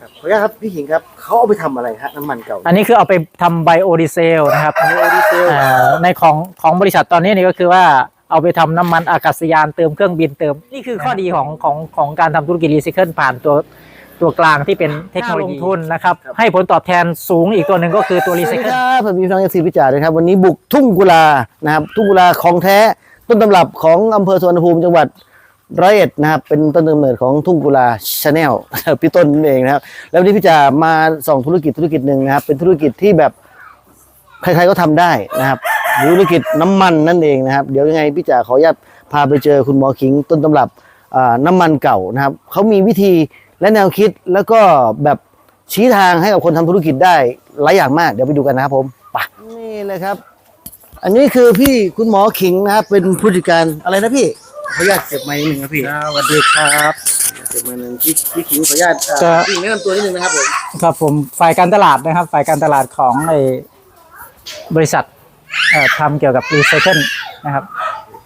ครับขออนุญาตครับพี่ขิงครับเขาเอาไปทำอะไรฮะน้ำมันเก่าอันนี้คือเอาไปทำไบโอดีเซลนะครับอันนี้โอดีเซลเอ่อในของของบริษัทตอนนี้นี่ก็คือว่าเอาไปทำน้ำมันอากาศยานเติมเครื่องบินเติม นี่คือข้อดีของของของการทำธุรกิจรีไซเคิลผ่านตัวตัวกลางที่เป็นเทคโนโลยีลงทุนนะครับให้ผลตอบแทนสูงอีกตัวหนึ่งก็คือตัวรีสไซวัสดีเคิล ครับผมพี่น้องเอฟซีพิจารณ์นะครับ วันนี้บุกทุ่งกุลานะครับทุ่งกุลาของแท้ต้นตำรับของอำเภอสุวรรณภูมิจังหวัด ร้อยเอ็ดนะครับ เป็นต้นกำเนิดของทุ่งกุลาชาแนลพี่ต้นนั่นเองนะครับ แล้ววันนี้พี่จ่ามาส่องธุรกิจธุรกิจหนึ่งนะครับ เป็นธุรกิจที่แบบใครๆก็ทำได้นะครับธุรกิจน้ำมันนั่นเองนะครับ เดี๋ยวยังไงพี่จ๋าขออนุญาตพาไปเจอคุณหมอขิงต้นตำรับอ่าน้ำมันเก่านะครับเขามีวิธีและแนวคิดแล้วก็แบบชี้ทางให้กับคนทำธุรกิจได้หลายอย่างมาก เดี๋ยวไปดูกันนะครับผมไปนี่เลยครับ อันนี้คือพี่คุณหมอขิงนะครับ เป็นผู้จัดการอะไรนะพี่ ขออนุญาตเก็บไม้หนึ่งครับพี่สวัสดีครับ เก็บไม้หนึ่งพี่พี่ขิงขออนุญาตอ่าจะพี่ขิงแนะนำตัวนิดนึงนะครับผมครับผมฝ่ายการตลาดนะครับ ฝ่ายการตลาดของไอ้บริษัทเอ่อทำเกี่ยวกับรีไซเคิลนะครับ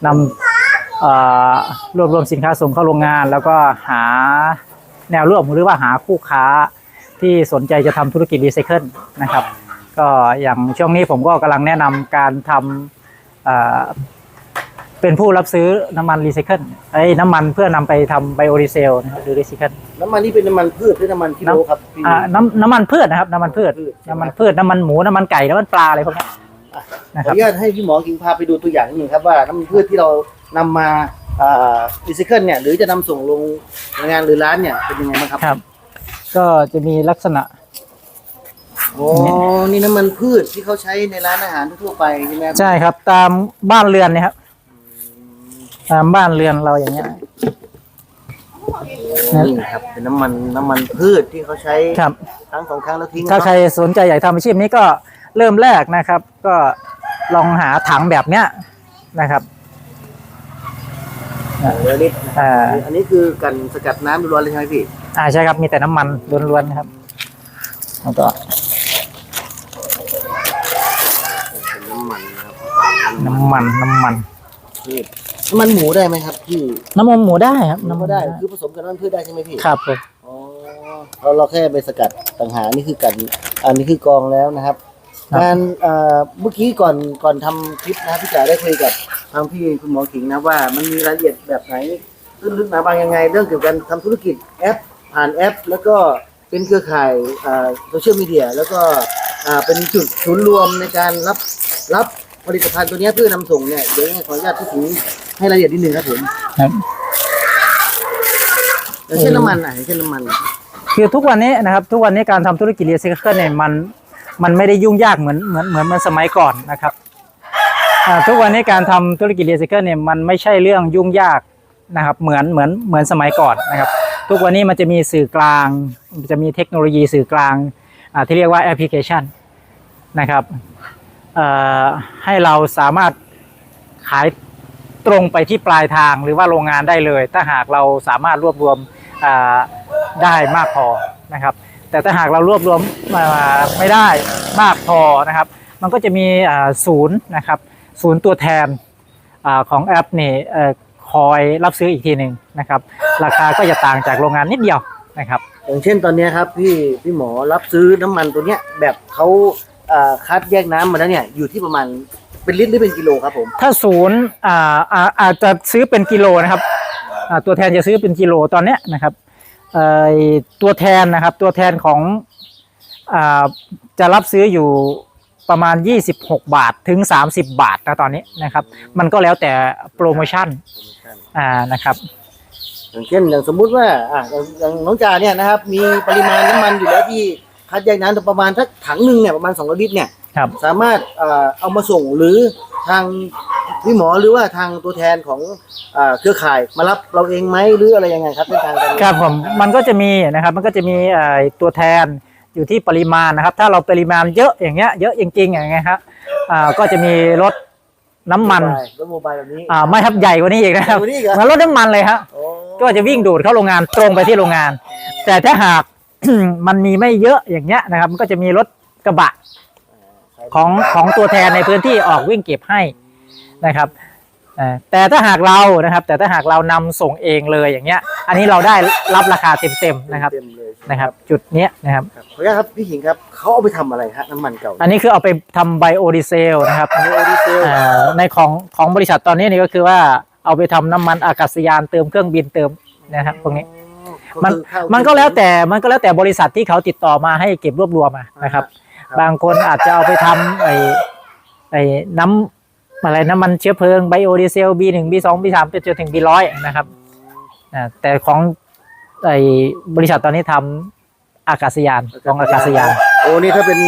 นำเอ่อรวบรวมสินค้าส่งเข้าโรงงาน แล้วก็หาแนวร่วมหรือว่าหาคู่ค้าที่สนใจจะทำธุรกิจรีไซเคิลนะครับ ก็อย่างช่วงนี้ผมก็กำลังแนะนำการทำเอ่อ เป็นผู้รับซื้อน้ำมันรีไซเคิลไอ้น้ำมันเพื่อนำไปทำไบโอดีเซลนะครับหรือรีไซเคิล น้ำมันนี่เป็นน้ำมันพืชหรือน้ำมันกิโลครับพี่ อ่าน้ำน้ำมันพืชนะครับ น้ำมันพืช พืชใช่ไหมน้ำมันพืช น้ำมันหมู น้ำมันไก่ น้ำมันปลาอะไรพวกเนี้ยนะขคอรัอบนุญาตให้พี่หมอกิงพาไปดูตัวอย่างนิดนึงครับว่าน้ำมันพืชที่เรานำมารีไซเคิลเนี่ยหรือจะนำส่งลงโรงงานหรือร้านเนี่ยเป็นยังไงบ้างครับครับ ก็จะมีลักษณะโอ้นี่น้ำมันพืชที่เขาใช้ในร้านอาหารทั่วๆไปใช่ไหมครับใช่ครับ ตามบ้านเรือนเนี่ยครับ ตามบ้านเรือนเราอย่างเงี้ยนี่ครับเป็นน้ำมันน้ำมันพืชที่เขาใช้ครับครั้งสองครั้งแล้วทิ้งถ้าเนะใครสนใจอยากทำอาชีพนี้ก็เริ่มแรกนะครับ ก็ลองหาถังแบบเนี้ยนะครับเดี๋ยวนิดนะครับอ่าอันนี้คือกันสกัดน้ำล้วนๆเลยใช่ไหมพี่อ่าใช่ครับมีแต่น้ำมันล้วนๆนะครับแล้วก็เป็นน้ำมันนะครับน้ำมันน้ำมันพืช น้ำมันหมูได้ไหมครับพี่น้ำมันหมูได้ครับน้ำน้ำก็มันได้ได้คือผสมกับน้ำมันพืชได้ใช่ไหมพี่ครับผมอ๋อเราเราแค่ไปสกัดต่างหากนี่คือกันอันนี้คือกองแล้วนะครับการเอ่อเมื่อกี้ก่อนก่อนทำคลิปนะครับพี่จ๋าได้คุยกับทางพี่คุณหมอขิงนะว่ามันมีรายละเอียดแบบไหนลึกๆหนาบางยังไง เรื่องเกี่ยวกับการทำธุรกิจแอป ผ่านแอป แล้วก็เป็นเครือข่ายโซเชียลมีเดียแล้วก็อ่าเป็นจุดศูนย์รวมในการรับรับ ผลิตภัณฑ์ตัวเนี้ยเพื่อนำส่งเนี่ยเดี๋ยวยังไงขออนุญาตพี่ขิงให้รายละเอียดนิดนึงครับผมครับ อย่างเช่นน้ำมันอะอย่างเช่นน้ำมันคือทุกวันนี้นะครับ ทุกวันนี้การทำธุรกิจรีไซเคิลเนี่ยมันมันไม่ได้ยุ่งยากเหมือนเหมือนเหมือนเหมือนสมัยก่อนนะครับอ่าทุกวันนี้การทำธุรกิจรีไซเคิลเนี่ยมันไม่ใช่เรื่องยุ่งยากนะครับ เหมือนเหมือนเหมือนสมัยก่อนนะครับ ทุกวันนี้มันจะมีสื่อกลางจะมีเทคโนโลยีสื่อกลางอ่าที่เรียกว่าแอปพลิเคชันนะครับเอ่อ ให้เราสามารถขายตรงไปที่ปลายทางหรือว่าโรงงานได้เลย ถ้าหากเราสามารถรวบรวมได้มากพอนะครับ แต่ถ้าหากเรารวบรวมอ่าไม่ได้มากพอนะครับ มันก็จะมีศูนย์นะครับศูนย์ตัวแทนอของแอปนี่คอยรับซื้ออีกทีหนึ่งนะครับ ราคาก็จะต่างจากโรงงานนิดเดียวนะครับ อย่างเช่นตอนนี้ครับพี่พี่หมอรับซื้อน้ำมันตัวเนี้ยแบบเขา เอ่อคัดแยกน้ำมาแล้วเนี่ยอยู่ที่ประมาณเป็นลิตรหรือเป็นกิโลครับผม ถ้าศูนย์อ่าอ่าอาจจะซื้อเป็นกิโลนะครับอ่าตัวแทนจะซื้อเป็นกิโลตอนเนี้ยนะครับเอ่อตัวแทนนะครับตัวแทนของอ่าจะรับซื้ออยู่ประมาณ 26 บาทถึง 30 บาทนะตอนนี้นะครับ มันก็แล้วแต่โปรโมชั่นอ่านะครับ อย่างเช่นอย่างสมมุติว่าอะอย่างอย่างน้องจ่าเนี่ยนะครับ มีปริมาณน้ำมันอยู่แล้วที่ คัดแยกน้ำประมาณทักถังหนึ่งเนี่ยประมาณ2ลิตรเนี่ยครับ สามารถเอ่อเอามาส่งหรือทางพี่หมอหรือว่าทางตัวแทนของเอ่อเครือข่ายมารับเราเองไหมหรืออะไรยังไงครับในทางการครับผมมันก็จะมีนะครับมันก็จะมีเอ่อตัวแทนอยู่ที่ปริมาณนะครับ ถ้าเราปริมาณเยอะอย่างเงี้ยเยอะจริงๆอย่างเงี้ยครับอ่าก็จะมีรถน้ำมันรถโมบายแบบนี้ อ่าไม่ครับใหญ่กว่านี้อีกนะครับใหญ่กว่านี้อีกเหรอ เหมือนรถน้ำมันเลยครับโอ้ก็จะวิ่งดูดเข้าโรงงานตรงไปที่โรงงาน แต่ถ้าหาก มันมีไม่เยอะอย่างเงี้ยนะครับ มันก็จะมีรถกระบะของของตัวแทนในพื้นที่ออกวิ่งเก็บให้นะครับอ่าแต่ถ้าหากเรานะครับ แต่ถ้าหากเรานำส่งเองเลยอย่างเงี้ย อันนี้เราได้รับราคาเต็มๆนะครับเต็มเลยใช่ไหมนะครับ จุดเนี้ยนะครับครับขออนุญาตครับพี่ขิงครับเขาเอาไปทำอะไรฮะน้ำมันเก่า อันนี้คือเอาไปทำไบโอดีเซลนะครับโอดีเซลอ่าในของของบริษัทตอนนี้นี่ก็คือว่าเอาไปทำน้ำมันอากาศยานเติมเครื่องบินเติมนะครับพวกนี้ มันมันก็แล้วแต่มันก็แล้วแต่บริษัทที่เขาติดต่อมาให้เก็บรวบรวมมานะครับ บางคนอาจจะเอาไปทำไอ้ไอ้น้ำอะไรน้ำมันเชื้อเพลิงไบโอดีเซล B1 B2 B3 จนถึง B100 นะครับอ่าแต่ของไอ้บริษัทตอนนี้ทำอากาศยานของอากาศยาน โอ้นี่ถ้าเป็น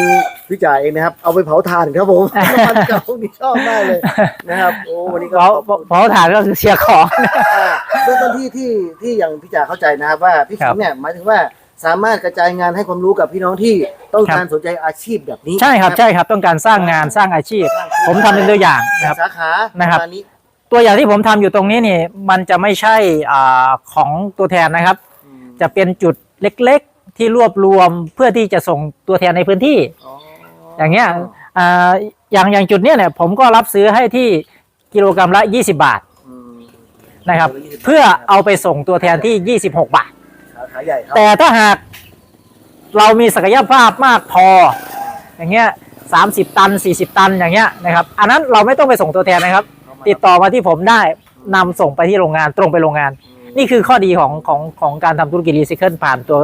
พี่จ่ายเองนะครับ เอาไปเผาถ่านครับผมน้ำมันเก่านี่ชอบมากเลยนะครับโอ้วันนี้ก็เพราะเพราะฐานก็คือเชียร์ของอ่าเบื้องต้นที่ที่ที่อย่างพี่จ่าเข้าใจนะครับว่าพี่ครัขิบงเนี่ยหมายถึงว่าสามารถกระจายงานให้ความรู้กับพี่น้องที่ต้องการสนใจอาชีพแบบนี้ใช่ครับใช่ครับต้องการสร้างงานสร้างอาชีพ ผมทำเป็นตัวอย่างนะครับสาขานะครับปมาณนี้ตัวอย่างที่ผมทำอยู่ตรงนี้นี่มันจะไม่ใช่อาของตัวแทนนะครับอืมจะเป็นจุดเล็กๆ ที่รวบรวมเพื่อที่จะส่งตัวแทนในพื้นที่อ๋ออย่างเงี้ยอ่าอย่างอย่างจุดเนี้ยเนี่ยผมก็รับซื้อให้ที่กิโลกรัมละ 20 บาทอืมนะครับกิโลละ20เพื่อเอาไปส่งตัวแทนที่ 26 บาทสาขาใหญ่ครับแต่ถ้าหากเรามีศักยภาพมากพอ อย่างเงี้ย30ตัน40ตันอย่างเงี้ยนะครับ อันนั้นเราไม่ต้องไปส่งตัวแทนนะครับ ติดต่อมาที่ผมได้นำส่งไปที่โรงงานตรงไปโรงงาน นี่คือข้อดีของของของการทำธุรกิจรีไซเคิลผ่านตัว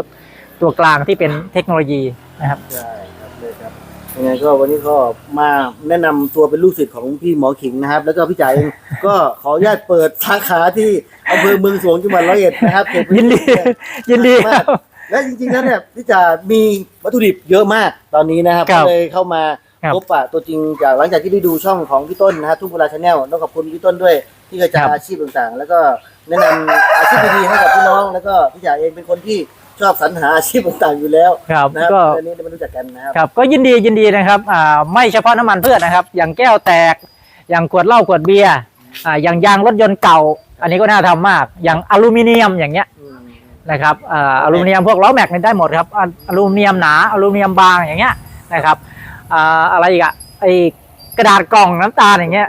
ตัวกลางที่เป็นเทคโนโลยีนะครับใช่ครับเลยครับยังไงก็วันนี้ก็มาแนะนำตัวเป็นลูกศิษย์ของพี่หมอขิงนะครับ แล้วก็พี่จ่ายเอง ก็ขออนุญาตเปิดสาขาที่อำเภอเมืองสวงจังหวัดร้อยเอ็ดนะครับเขตพื้ยินดี ที่ยินดีครับ และจริงๆแล้วเนี่ยพี่จ่ามีวัตถุดิบเยอะมากตอนนี้นะครับครัก็บเลยเข้ามาครับพบปะตัวจริงจากหลังจากที่ได้ดูช่องของพี่ต้นนะครับทุกเวลาชาแนลต้องขอบคุณพี่ต้นด้วยที่กระจายครับอาชีพต่างๆ แล้วก็ แนะนำอาชีพดีๆให้กับพี่น้อง แล้วก็พี่จ่าเองเป็นคนที่ชอบสรรหาอาชีพต่างๆอยู่แล้วครับนะครับก็อันนี้ได้มารู้จักกันนะครับ ครับก็ยินดียินดีนะครับอ่าไม่เฉพาะน้ำมันพืชนะครับ อย่างแก้วแตก อย่างขวดเหล้าขวดเบียร์อ่าอย่างยางรถยนต์เก่า อันนี้ก็น่าทำมาก อย่างอลูมิเนียมอย่างเงี้ยอืมนะครับอ่าอลูมิเนียมพวกล้อแม็กนี่ได้หมดครับอ่าอลูมิเนียมหนาอลูมิเนียมบางอย่างเงี้ยนะครับอ่าอะไรอีกอะไอกระดาษกล่องน้ำตาลอย่างเงี้ย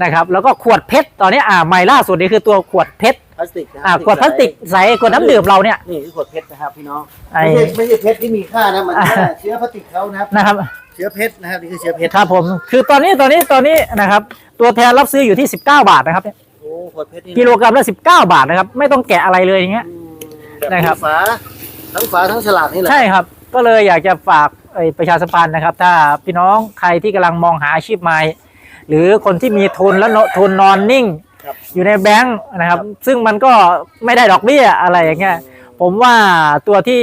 นะครับแล้วก็ขวดเพชรตอนนี้อ่าใหม่ล่าสุดนี่คือตัวขวดเพชรพลาสติกนะอ่าขวดพลาสติกใสขวดน้ำดื่มเราเนี่ย นี่คือขวดเพชรนะครับพี่น้องไอ้ ไม่ใช่ไม่ใช่เพชรที่มีค่านะมันแค่เชื้อพลาสติกเขานะครับ นะครับเชื้อเพชรนะครับนี่คือเชื้อเพชรครับผมคือตอนนี้ตอนนี้ตอนนี้นะครับตัวแทนรับซื้ออยู่ที่ 19 บาทนะครับโอ้ขวดเพชรนี่กิโลกรัมละ19 บาทนะครับไม่ต้องแกะอะไรเลยอย่างเงี้ย อืมนะครับ ฝาทั้งฝาทั้งฉลากนี่แหละใช่ครับ ก็เลยอยากจะฝากไอ้ประชาสัมพันธ์นะครับ ถ้าพี่น้องใครที่กำลังมองหาอาชีพใหม่ หรือคนที่มีทุนแล้วเนอะทุนนอนนิ่งครับอยู่ในแบงค์นะครับ ซึ่งมันก็ไม่ได้ดอกเบี้ยอะไรอย่างเงี้ยผมว่าตัวที่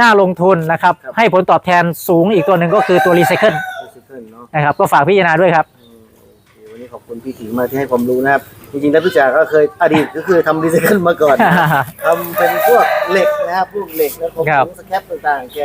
น่าลงทุนนะครับ ให้ผลตอบแทนสูงอีกตัวหนึ่งก็คือตัวรีไซเคิลรีไซเคิลเนาะนะครับ ก็ฝากพิจารณาด้วยครับอืมโอเควันนี้ขอบคุณพี่ขิงมากที่ให้ความรู้นะครับ จริงๆแล้วพี่จ๋าก็เคยอดีตก็คือทำรีไซเคิลมาก่อนนะครับทำเป็นพวกเหล็กนะครับพวกเหล็กแล้วก็ครับพวกสแครปต่างๆแก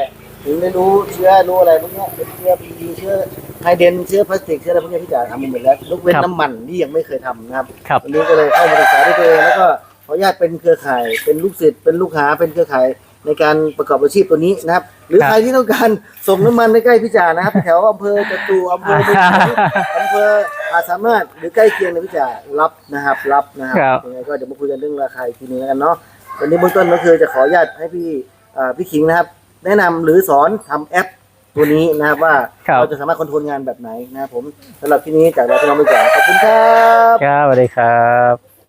ถึงได้รู้เชื้อรู้อะไรพวกเนี้ยเป็นเชื้อพีดีเชื้อ ไฮเดนเชื้อพลาสติกเชื้ออะไรพวกเนี้ยพี่จ๋าทำมาหมดแล้วยกเว้นน้ำมันที่ยังไม่เคยทำนะครับครับ วันนี้ก็เลยเข้ามาศึกษาด้วยตัวเองแล้วก็ขออนุญาตเป็นเครือข่าย เป็นลูกศิษย์เป็นลูกหาเป็นเครือข่ายในการประกอบอาชีพตัวนี้นะครับ หรือครับใครที่ต้องการส่งน้ำมันใกล้ๆพี่จ๋านะครับ แถวอำเภอจตุอำเภอบุญชัยอำเภออาจสามารถหรือใกล้เคียงนะพี่จ๋ารับนะครับรับนะคครัรับบยังไงก็เดี๋ยวมาคุยกันเรื่องราคาอีกทีนึงแล้วกันเนาะวันนี้เบื้องต้นก็คือจะขออนุญาตให้พี่อ่าพี่ขิงนะครับ แนะนำหรือสอนทำแอป ตัวนี้นะครับว่าครับ เราจะสามารถคอนโทรลงานแบบไหนนะครับผมสำหรับที่นี้จากเราพี่น้องไปก่อนขอบคุณครับ ครับสวัสดีครับ